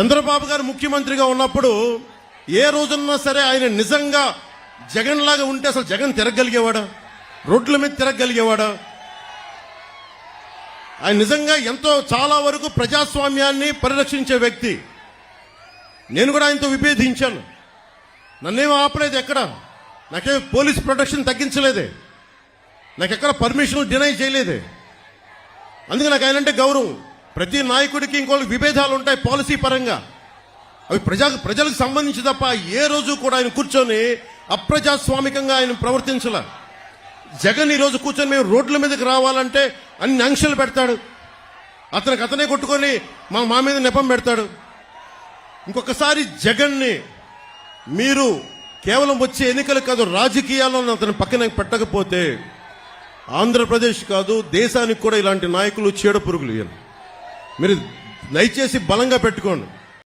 చంద్రబాబు గారు ముఖ్యమంత్రిగా ఉన్నప్పుడు ఏ రోజున్నా సరే ఆయన నిజంగా జగన్ లాగా ఉంటే అసలు జగన్ తిరగలిగేవాడా? రోడ్ల మీద తిరగలిగేవాడా? ఆయన నిజంగా ఎంతో చాలా వరకు ప్రజాస్వామ్యాన్ని పరిరక్షించే వ్యక్తి. నేను కూడా ఆయనతో విభేదించాను. నన్నేం ఆపలేదు ఎక్కడ? నాకే పోలీస్ ప్రొటెక్షన్ తగ్గించలేదే. నాకు ఎక్కడ పర్మిషన్ డినై చేయలేదే. అందుకే నాకు ఆయన అంటే గౌరవం. ప్రతి నాయకుడికి ఇంకోళ్ళకి విభేదాలు ఉంటాయి పాలసీ పరంగా. అవి ప్రజా ప్రజలకు సంబంధించి తప్ప ఏ రోజు కూడా ఆయన కూర్చొని అప్రజాస్వామికంగా ఆయన ప్రవర్తించాల. జగన్ ఈరోజు కూర్చొని మేము రోడ్ల మీదకి రావాలంటే అన్ని ఆంక్షలు పెడతాడు. అతనికి అతనే కొట్టుకొని మా మా మీద నెపం పెడతాడు. ఇంకొకసారి జగన్ని మీరు కేవలం వచ్చే ఎన్నికలు కాదు రాజకీయాలను అతను పక్కన పెట్టకపోతే ఆంధ్రప్రదేశ్ కాదు దేశానికి కూడా ఇలాంటి నాయకులు చీడ పురుగులు మీరు దయచేసి బలంగా పెట్టుకోండి.